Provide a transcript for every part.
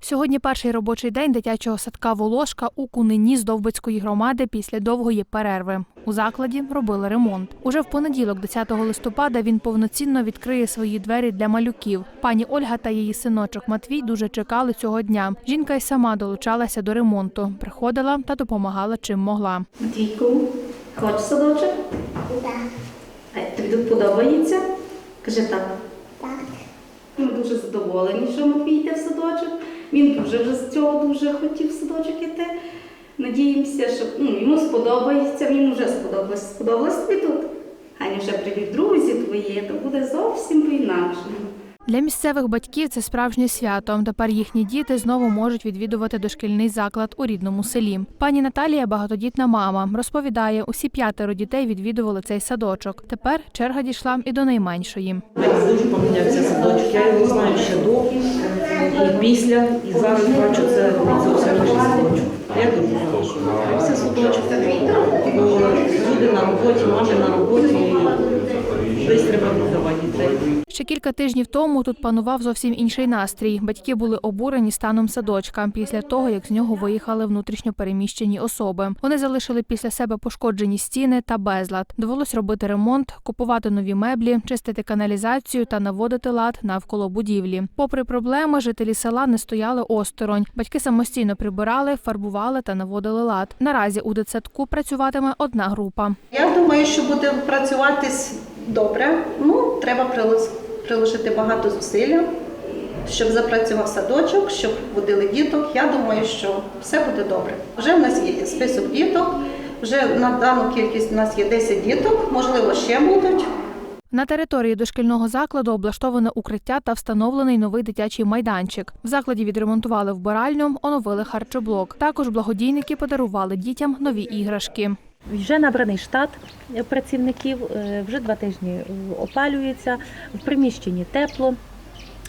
Сьогодні перший робочий день дитячого садка Волошка у Кунині з Довбицької громади після довгої перерви. У закладі робили ремонт. Уже в понеділок, 10 листопада, він повноцінно відкриє свої двері для малюків. Пані Ольга та її синочок Матвій дуже чекали цього дня. Жінка й сама долучалася до ремонту, приходила та допомагала чим могла. Матвійку, хочеш садочок? Так, А тобі тут подобається? Кажи так. так. Ми дуже задоволені, що Матвій йде в садочок. Він дуже вже з цього дуже хотів в садочок іти. Надіємося, що ну, йому сподобається, йому вже сподобалось. Сподобалось тобі тут? Аня вже привів друзі твої, то буде зовсім по-інакшому. Для місцевих батьків це справжнє свято. Тепер їхні діти знову можуть відвідувати дошкільний заклад у рідному селі. Пані Наталія багатодітна мама. Розповідає, усі п'ятеро дітей відвідували цей садочок. Тепер черга дійшла і до найменшої. Дуже помінявся садочок. Я його знаю ще до і після, і зараз бачу це зовсім садочок. Я дуже все садочок. Бо люди на роботі, мами на роботі, і десь треба віддавати дітей. Ще кілька тижнів тому тут панував зовсім інший настрій. Батьки були обурені станом садочка після того, як з нього виїхали внутрішньо переміщені особи. Вони залишили після себе пошкоджені стіни та безлад. Довелось робити ремонт, купувати нові меблі, чистити каналізацію та наводити лад навколо будівлі. Попри проблеми, жителі села не стояли осторонь. Батьки самостійно прибирали, фарбували та наводили лад. Наразі у дитсадку працюватиме одна група. Я думаю, що буде працюватись добре. Ну, треба приложити багато зусилля, щоб запрацював садочок, щоб водили діток. Я думаю, що все буде добре. Вже в нас є список діток, вже на дану кількість у нас є 10 діток, можливо, ще будуть. На території дошкільного закладу облаштоване укриття та встановлений новий дитячий майданчик. В закладі відремонтували вбиральню, оновили харчоблок. Також благодійники подарували дітям нові іграшки. Вже набраний штат працівників, е, вже два тижні опалюється, в приміщенні тепло.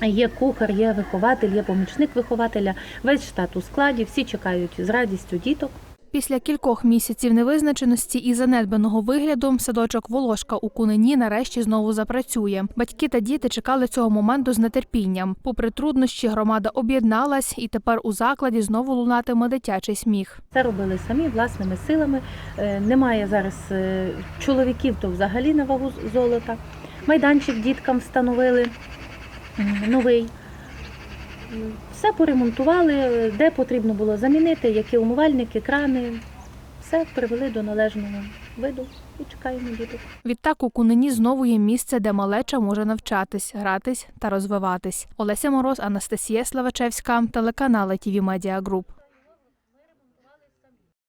Є кухар, є вихователь, є помічник вихователя. Весь штат у складі, всі чекають з радістю діток. Після кількох місяців невизначеності і занедбаного вигляду садочок Волошка у Кунині нарешті знову запрацює. Батьки та діти чекали цього моменту з нетерпінням. Попри труднощі, громада об'єдналась, і тепер у закладі знову лунатиме дитячий сміх. Це робили самі власними силами. Е, Немає зараз е, чоловіків, то взагалі на вагу золота. Майданчик діткам встановили новий. Все поремонтували, де потрібно було замінити, які умивальники, крани. Все привели до належного виду і чекаємо діток. Відтак у Кунині знову є місце, де малеча може навчатись, гратись та розвиватись. Олеся Мороз, Анастасія Славачевська, телеканал ТІВІ Медіа Груп.